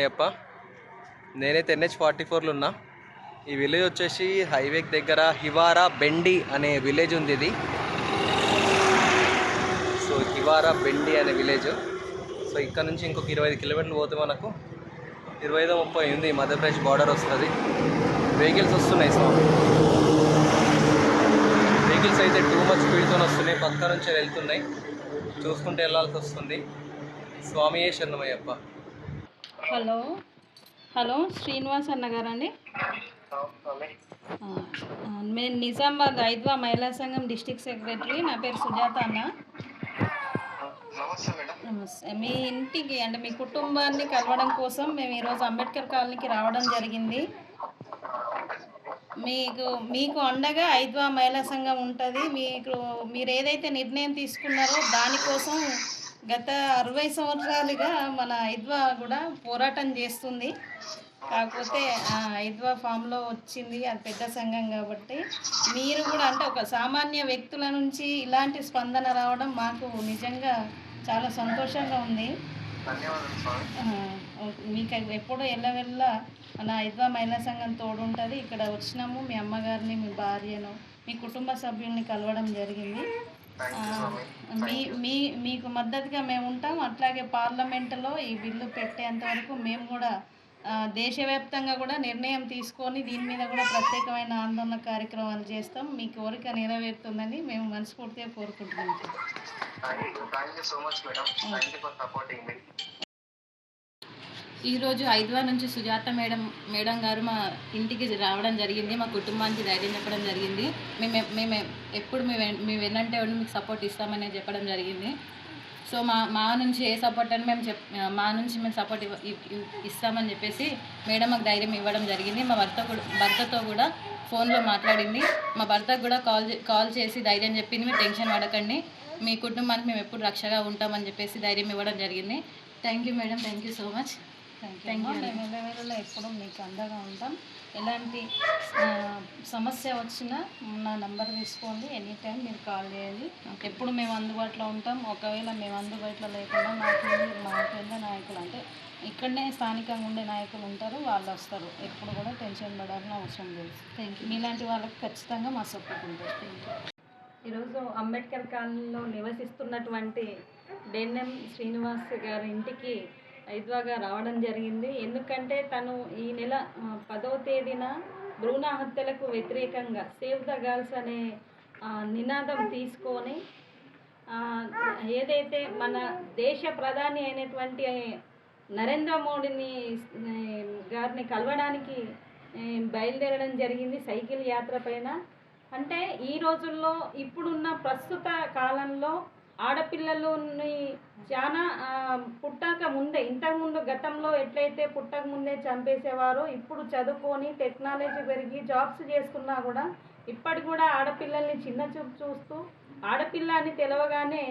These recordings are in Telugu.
అయ్యప్ప. నేనైతే ఎన్హెచ్ ఫార్టీ ఫోర్లో ఉన్నా. ఈ విలేజ్ వచ్చేసి హైవే దగ్గర హివారా బెండి అనే విలేజ్ ఉంది ఇది. సో హివారా బెండి అనే విలేజ్. సో ఇక్కడ నుంచి ఇంకొక ఇరవై ఐదు కిలోమీటర్లు పోతే మనకు ఇరవై ఐదో ముప్పై ఉంది. మధ్యప్రదేశ్ బార్డర్ వస్తుంది. వెహికల్స్ వస్తున్నాయి సో. వెహికల్స్ అయితే టూ మచ్ స్పీడ్తో వస్తున్నాయి. పక్క నుంచి వెళ్తున్నాయి. చూసుకుంటే వెళ్ళాల్సి వస్తుంది. స్వామి శరణమయ్యప్ప. హలో. హలో శ్రీనివాస్ అన్న గారండి. ఆ, ఆ, నేను నిజామాబాద్ ఐద్వా మహిళా సంఘం డిస్టిక్ సెక్రటరీ. నా పేరు సుజాత అన్న. నమస్తే. మీ ఇంటికి అంటే మీ కుటుంబాన్ని కలవడం కోసం మేము ఈరోజు అంబేద్కర్ కాలనీకి రావడం జరిగింది. మీకు మీకు అండగా ఐద్వా మహిళా సంఘం ఉంటుంది. మీకు మీరు ఏదైతే నిర్ణయం తీసుకున్నారో దానికోసం గత అరవై సంవత్సరాలుగా మన ఐద్వా కూడా పోరాటం చేస్తుంది. కాకపోతే ఆ, ఐద్వా ఫామ్లో వచ్చింది. అది పెద్ద సంఘం కాబట్టి మీరు కూడా అంటే ఒక సామాన్య వ్యక్తుల నుంచి ఇలాంటి స్పందన రావడం మాకు నిజంగా చాలా సంతోషంగా ఉంది. మీకు ఎప్పుడూ వెళ్ళవెళ్ళ మన ఐద్వా మహిళా సంఘం తోడుంటుంది. ఇక్కడ వచ్చినాము మీ అమ్మగారిని మీ భార్యను మీ కుటుంబ సభ్యుల్ని కలవడం జరిగింది. మీ మీ మీకు మద్దతుగా మేము ఉంటాం. అట్లాగే పార్లమెంటులో ఈ బిల్లు పెట్టేంత వరకు మేము కూడా దేశవ్యాప్తంగా కూడా నిర్ణయం తీసుకొని దీని మీద కూడా ప్రత్యేకమైన ఆందోళన కార్యక్రమాలు చేస్తాం. మీ కోరిక నెరవేరుతుందని మేము మనస్ఫూర్తిగా కోరుకుంటున్నాం thank you so much madam thank you for supporting మీ ఈరోజు ఐద్వా నుంచి సుజాత మేడం మేడం గారు మా ఇంటికి రావడం జరిగింది మా కుటుంబానికి ధైర్యం చెప్పడం జరిగింది. మేము మేము ఎప్పుడు మేము మేము మీ వెన్నంటే ఉండి మీకు సపోర్ట్ ఇస్తామని చెప్పడం జరిగింది. సో మా మా నుంచి ఏ సపోర్ట్ అని మేము చెప్ మా నుంచి మేము సపోర్ట్ ఇస్తామని చెప్పేసి మేడం మాకు ధైర్యం ఇవ్వడం జరిగింది. మా భర్త కూడా భర్తతో కూడా ఫోన్లో మాట్లాడింది. మా భర్తకు కూడా కాల్ చే- కాల్ చేసి ధైర్యం చెప్పింది. మీరు టెన్షన్ పడకండి. మీ కుటుంబానికి మేము ఎప్పుడు రక్షగా ఉంటామని చెప్పేసి ధైర్యం ఇవ్వడం జరిగింది. Thank you madam. Thank you so much. Thank you మేము ఎల్లవేళలో ఎప్పుడు మీకు అండగా ఉంటాం. ఎలాంటి సమస్య వచ్చినా నా నంబర్ తీసుకోండి. ఎనీ టైం మీరు కాల్ చేయండి. ఎప్పుడు మేము అందుబాటులో ఉంటాం. ఒకవేళ మేము అందుబాటులో లేకుండా నాకు మా కింద నాయకులు అంటే ఇక్కడనే స్థానికంగా ఉండే నాయకులు ఉంటారు వాళ్ళు వస్తారు. ఎప్పుడు కూడా టెన్షన్ పడాల్సిన అవసరం లేదు. థ్యాంక్ యూ మీలాంటి వాళ్ళకి ఖచ్చితంగా మా సపోర్ట్ ఉంటుంది. థ్యాంక్ యూ ఈరోజు అంబేద్కర్ కాలనీలో నివసిస్తున్నటువంటి డెన్ఎం శ్రీనివాస్ గారి ఇంటికి ఐద్వాగా రావడం జరిగింది. ఎందుకంటే తను ఈ నెల పదవ తేదీన భ్రూణ హత్యలకు వ్యతిరేకంగా సేవ్ ద గర్ల్స్ అనే నినాదం తీసుకొని ఏదైతే మన దేశ ప్రధాని అయినటువంటి నరేంద్ర మోడీని గారిని కలవడానికి బయలుదేరడం జరిగింది సైకిల్ యాత్ర పైన. అంటే ఈ రోజుల్లో ఇప్పుడున్న ప్రస్తుత కాలంలో ఆడపిల్లలని చాలా పుట్టక ముందే ఇంతకుముందు గతంలో ఎట్లయితే పుట్టక ముందే చంపేసేవారో ఇప్పుడు చదువుకొని టెక్నాలజీ పెరిగి జాబ్స్ చేసుకున్నా కూడా ఇప్పటి కూడా ఆడపిల్లల్ని చిన్న చూపు చూస్తూ ఆడపిల్ల అని తెలవగానే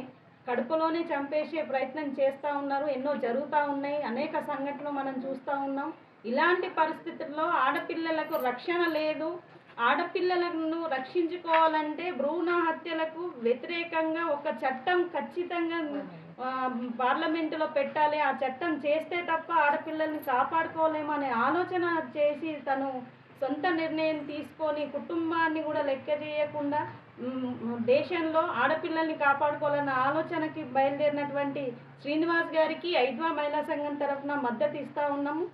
కడుపులోనే చంపేసే ప్రయత్నం చేస్తూ ఉన్నారు ఎన్నో జరుగుతూ ఉన్నాయి అనేక సంఘటనలు మనం చూస్తూ ఉన్నాం. ఇలాంటి పరిస్థితుల్లో ఆడపిల్లలకు రక్షణ లేదు ఆడపిల్లలను రక్షించుకోవాలంటే భ్రూణ హత్యలకు వ్యతిరేకంగా ఒక చట్టం ఖచ్చితంగా పార్లమెంటులో పెట్టాలి. ఆ చట్టం చేస్తే తప్ప ఆడపిల్లల్ని కాపాడుకోలేము అనే ఆలోచన చేసి తను సొంత నిర్ణయం తీసుకొని కుటుంబాన్ని కూడా లెక్క చేయకుండా దేశంలో ఆడపిల్లల్ని కాపాడుకోవాలన్న ఆలోచనకి బయలుదేరినటువంటి శ్రీనివాస్ గారికి ఐద్వా మహిళా సంఘం తరఫున మద్దతు ఇస్తూ ఉన్నాము.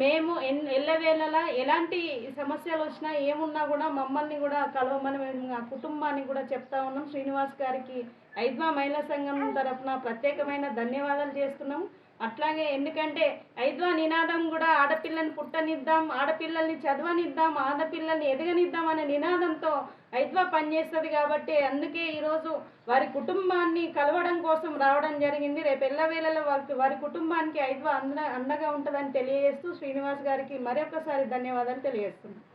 మేము ఎన్ ఎల్లవేళలా ఎలాంటి సమస్యలు వచ్చినా ఏమున్నా కూడా మమ్మల్ని కూడా కలవమని మేము ఆ కుటుంబాన్ని కూడా చెప్తా ఉన్నాం. శ్రీనివాస్ గారికి ఐద్వా మహిళా సంఘం తరఫున ప్రత్యేకమైన ధన్యవాదాలు చేస్తున్నాం అట్లాగే ఎందుకంటే ఐద్వా నినాదం కూడా ఆడపిల్లని పుట్టనిద్దాం ఆడపిల్లల్ని చదవనిద్దాం ఆడపిల్లల్ని ఎదగనిద్దాం అనే నినాదంతో ఐద్వా పనిచేస్తుంది కాబట్టి అందుకే ఈరోజు వారి కుటుంబాన్ని కలవడం కోసం రావడం జరిగింది. రేపు ఎల్లవేళలో వారికి వారి కుటుంబానికి ఐద్వా అండ అండగా ఉంటుందని తెలియజేస్తూ శ్రీనివాస్ గారికి మరొకసారి ధన్యవాదాలు తెలియజేస్తున్నాను